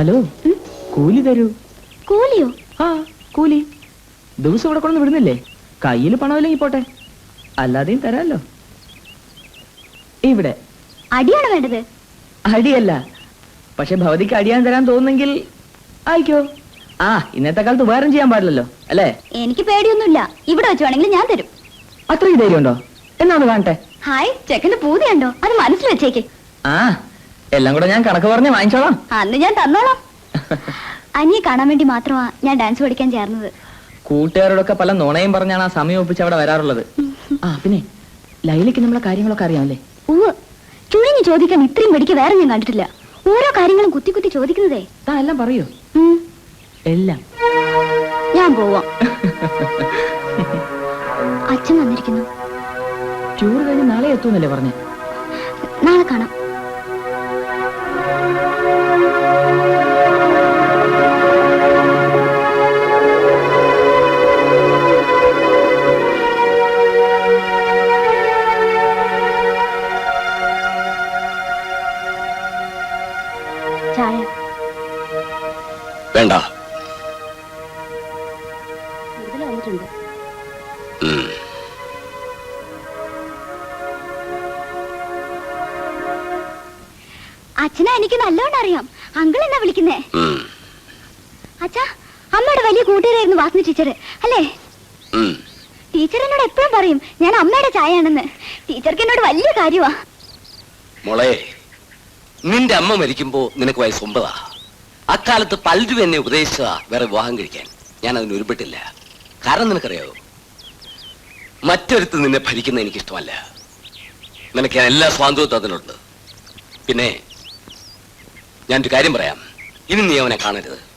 Hello. കൂലി തരൂ. കൂലിയോ? ആ കൂലി. ദിവസം ഇവിടെ കൊണ്ടു വിടുന്നില്ലേ? കയ്യിൽ പണമില്ലെങ്കിൽ പോട്ടെ. അല്ലാതെയും തരാമല്ലോ. ഇവിടെ. അടിയാണ് വേണ്ടത്? അടിയല്ല. പക്ഷെ ഭവതിക്ക് അടിയാൻ തരാൻ തോന്നുന്നെങ്കിൽ ആയിക്കോ ആ ഇന്നത്തെ കാലത്ത് വേറെ ചെയ്യാൻ പാടില്ലല്ലോ അല്ലേ? എനിക്ക് പേടിയൊന്നുമില്ല. ഇവിടെ വെച്ച് വേണമെങ്കിൽ ഞാൻ തരും. അത്രയും ധൈര്യമുണ്ടോ? എന്നാണ് കാണട്ടെ. ഹായ് ചെക്കന്റെ പൂതിയുണ്ടോ? അത് മനസ്സിൽ വെച്ചേക്ക്. ആ എല്ലാം കൂടെ ഞാൻ കണക്ക് പറഞ്ഞ് വാങ്ങിച്ചോളാം. അന്ന് ഞാൻ തന്നോളാം. അനിയെ കാണാൻ വേണ്ടി മാത്രമാ ഞാൻ ഡാൻസ് പഠിക്കാൻ ചേർന്നത്. കൂട്ടുകാരോടൊക്കെ പല നുണയും പറഞ്ഞാണ് ആ സമയം ഒപ്പിച്ച് അവിടെ വരാറുള്ളത്. ആ പിന്നെ ലൈലയ്ക്ക് നമ്മളെ കാര്യങ്ങളൊക്കെ അറിയാമല്ലേ? ഉവ് ചുഴിഞ്ഞ് ചോദിക്കാൻ ഇത്രയും വെടിക്ക് വേറെ ഞാൻ കണ്ടിട്ടില്ല. ഓരോ കാര്യങ്ങളും കുത്തി കുത്തി ചോദിക്കുന്നതേ. താ എല്ലാം പറയൂ. എല്ലാം. ഞാൻ പോവാം. അച്ഛൻ വന്നിരിക്കുന്നു. ടൂർ കഴിഞ്ഞ് നാളെ എത്തൂന്നല്ലേ പറഞ്ഞേ? നാളെ കാണാം. കൂടുതൽ അച്ഛനാ എനിക്ക് നല്ലോണം അറിയാം. അങ്കിൾ എന്നാ വിളിക്കുന്നേ? അച്ഛാ അമ്മയുടെ വലിയ കൂട്ടുകാരായിരുന്നു വാസന ടീച്ചർ അല്ലേ. ടീച്ചർ എന്നോട് എപ്പോഴും പറയും ഞാൻ അമ്മയുടെ ചായയാണെന്ന്. ടീച്ചർക്ക് എന്നോട് വലിയ കാര്യമാ മോളെ നിന്റെ അമ്മ മരിക്കുമ്പോ നിനക്ക് വയസ്സ് ഒമ്പതാ. അക്കാലത്ത് പലരും എന്നെ ഉപദേശിച്ചതാ വേറെ വിവാഹം കഴിക്കാൻ. ഞാൻ അതിന് ഉരുപ്പെട്ടില്ല കാരണം നിനക്കറിയാവോ? മറ്റൊരുത്ത് നിന്നെ ഭരിക്കുന്ന എനിക്കിഷ്ടമല്ല. നിനക്ക് എല്ലാ സ്വാതന്ത്ര്യവും അതിനുണ്ട് പിന്നെ ഞാനൊരു കാര്യം പറയാം. ഇനി നീ അവനെ കാണരുത്.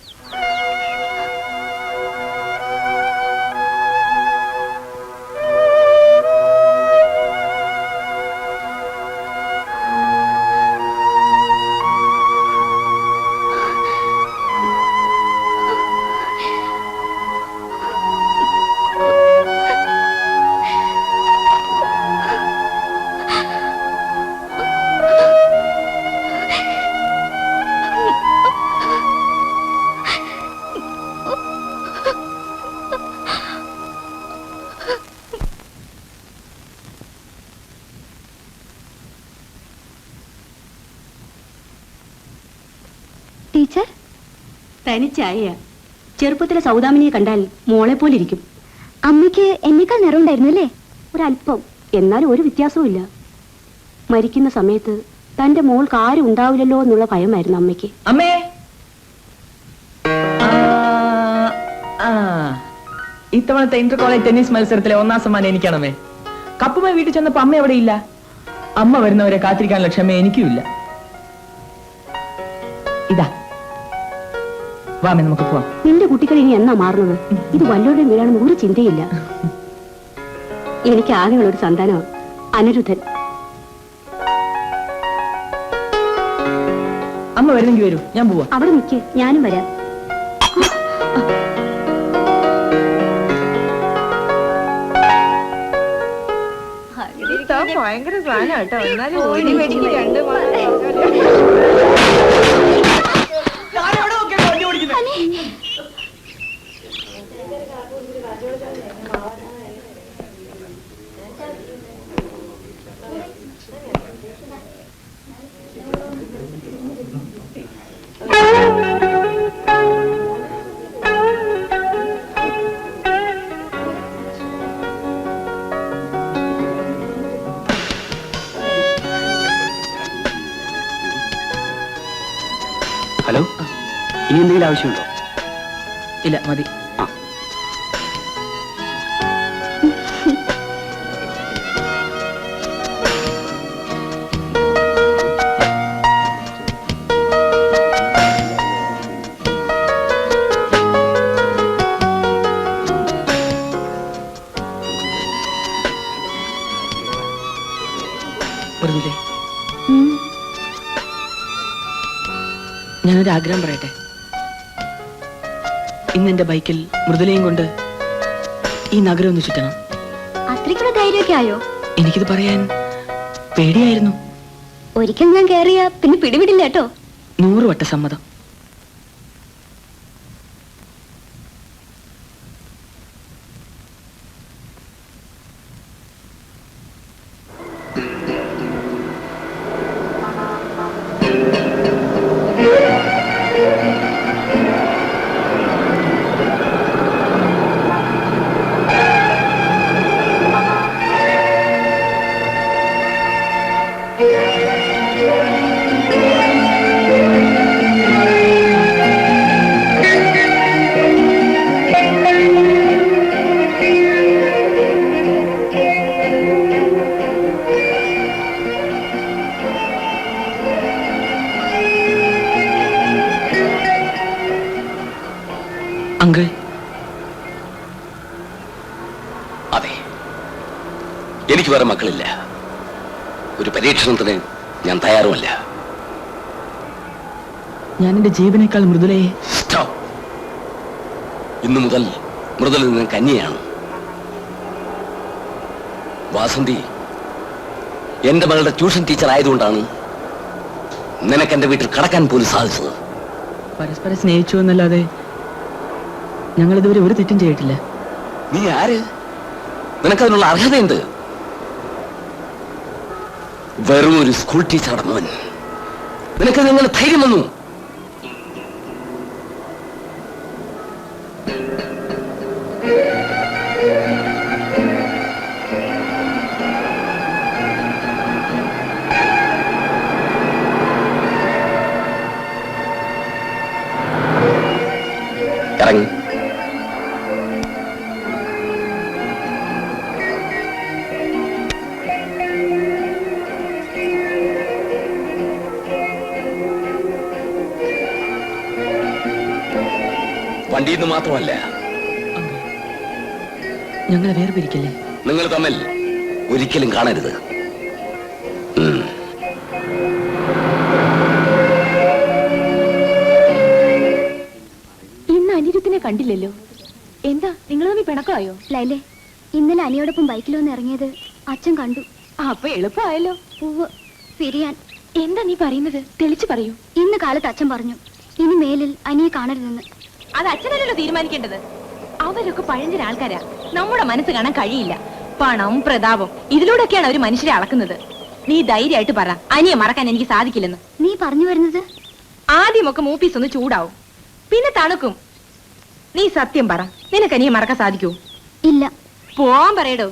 ടീച്ചർ? തനിച്ചായ. ചെറുപ്പത്തിലെ സൗദാമിനിയെ കണ്ടാൽ മോളെ പോലിരിക്കും അമ്മയ്ക്ക് എന്നേക്കാൾ നിറവുണ്ടായിരുന്നു അല്ലേ ഒരല്പം എന്നാലും ഒരു വ്യത്യാസവും ഇല്ല. മരിക്കുന്ന സമയത്ത് തന്റെ മോൾക്ക് ആരും ഉണ്ടാവില്ലല്ലോ എന്നുള്ള ഭയമായിരുന്നു അമ്മയ്ക്ക്. അമ്മേ. ഇത്തവണത്തെ ഇന്റർ കോളേജ് ടെന്നീസ് മത്സരത്തിലെ ഒന്നാം സമ്മാനം എനിക്കാണമ്മേ. കപ്പുമായി വീട്ടിൽ ചെന്നപ്പോ അമ്മ എവിടെ ഇല്ല? അമ്മ വരുന്നവരെ കാത്തിരിക്കാനുള്ള ക്ഷമ എനിക്കും ഇല്ല ഇതാ. വാമേ നമുക്ക് പോവാം. നിന്റെ കുട്ടികൾ ഇനി എന്നാ മാറുന്നത്? ഇത് വല്ലോടെ വീഴാണെന്ന് ഒരു ചിന്തയില്ല. എനിക്ക് ആകെയുള്ള ഒരു സന്താനമാണ് അനിരുദ്ധൻ. അമ്മ വരുന്നെങ്കിൽ വരൂ. ഞാൻ പോവാ. അവിടെ നിൽക്കേ ഞാനും വരാം. ഭയങ്കര സാധനം കേട്ടോ. എന്നാലും വെടിക്ക് ഹലോ ഇനി എന്തെങ്കിലും ആവശ്യമുണ്ടോ? ഇല്ല മതി. ഞാനൊരു ആഗ്രഹം പറയട്ടെ? ഇന്ന് എന്റെ ബൈക്കിൽ മൃദുലയും കൊണ്ട് ഈ നഗരം ഒന്ന് ചുറ്റണം. അത്രയ്ക്കുള്ള ധൈര്യമൊക്കെ ആയോ? എനിക്കിത് പറയാൻ പേടിയായിരുന്നു. ഒരിക്കൽ ഞാൻ കേറിയ പിന്നെ പിടിവിടില്ല കേട്ടോ. നൂറ് വട്ട സമ്മതം. അങ്കിൾ. അതെ. എനിക്ക് വേറെ മക്കളില്ല. ഒരു പരീക്ഷണത്തിന് ഞാൻ തയ്യാറുമല്ല. ഞാൻ എന്റെ ജീവനേക്കാൾ മൃദുലയെ ഇന്നു മുതൽ മൃദുല നിന്ന് കന്യയാണ്. വാസന്തി എന്റെ മകളുടെ ട്യൂഷൻ ടീച്ചർ ആയതുകൊണ്ടാണ് നിനക്ക് എന്റെ വീട്ടിൽ കടക്കാൻ പോലും സാധിച്ചത്. പരസ്പരം സ്നേഹിച്ചു എന്നല്ലാതെ ഞങ്ങൾ ഇതുവരെ ഒരു തെറ്റും ചെയ്തിട്ടില്ല. നീ ആര്? നിനക്കതിനുള്ള അർഹതയുണ്ട്. വെറും ഒരു സ്കൂൾ ടീച്ചറുടെ മോൻ നിനക്ക് നിങ്ങൾ ധൈര്യം വന്നു വണ്ടിയിൽ നിന്ന് മാത്രമല്ല ഞങ്ങളെ വേർപിരിക്കല്ലേ നിങ്ങൾ തമ്മിൽ ഒരിക്കലും കാണരുത്. ഇന്ന് അനിരുദ്ധിനെ കണ്ടില്ലല്ലോ. എന്താ നിങ്ങൾ തമ്മിൽ പിണക്കമായോ? ലൈലേ ഇന്നലെ അനിയോടൊപ്പം ബൈക്കിൽ വന്ന് ഇറങ്ങിയത് അച്ഛൻ കണ്ടു. അപ്പൊ എളുപ്പമായല്ലോ. പൂവ് പിരിയാൻ. എന്താ നീ പറയുന്നത്? തെളിച്ചു പറയൂ. ഇന്ന് കാലത്ത് അച്ഛൻ പറഞ്ഞു ഇനി മേലിൽ അനിയെ കാണരുതെന്ന്. അത് അച്ഛനല്ലല്ലോ തീരുമാനിക്കേണ്ടത്. അവരൊക്കെ പഴഞ്ചൻ ആൾക്കാരാ നമ്മുടെ മനസ്സ് കാണാൻ കഴിയില്ല. പണം പ്രതാപം ഇതിലൂടെയൊക്കെയാണ് അവർ മനുഷ്യരെ അളക്കുന്നത്. നീ ധൈര്യമായിട്ട് പറ. അനിയെ മറക്കാൻ എനിക്ക് സാധിക്കില്ലെന്ന്. നീ പറഞ്ഞു വരുന്നത്? ആദ്യമൊക്കെ മൂപ്പീസ് ഒന്ന് ചൂടാവും. പിന്നെ തണുക്കും. നീ സത്യം പറ. നിനക്ക് അനിയെ മറക്കാൻ സാധിക്കൂ ഇല്ല. പോവാൻ പറയടോ.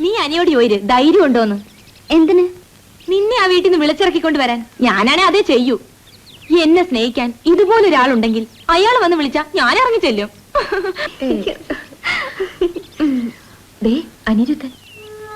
നീ അനിയോട് ചോദിര്. ധൈര്യം ഉണ്ടോന്ന് എന്തിന്? നിന്നെ ആ വീട്ടിൽ നിന്ന് വിളിച്ചിറക്കിക്കൊണ്ട് വരാൻ. ഞാനാണെ അതേ ചെയ്യൂ. എന്നെ സ്നേഹിക്കാൻ ഇതുപോലെ ഒരാളുണ്ടെങ്കിൽ അയാൾ വന്ന് വിളിച്ചാ ഞാൻ ഇറങ്ങി ചെല്ലും അനിരുദ്ധൻ.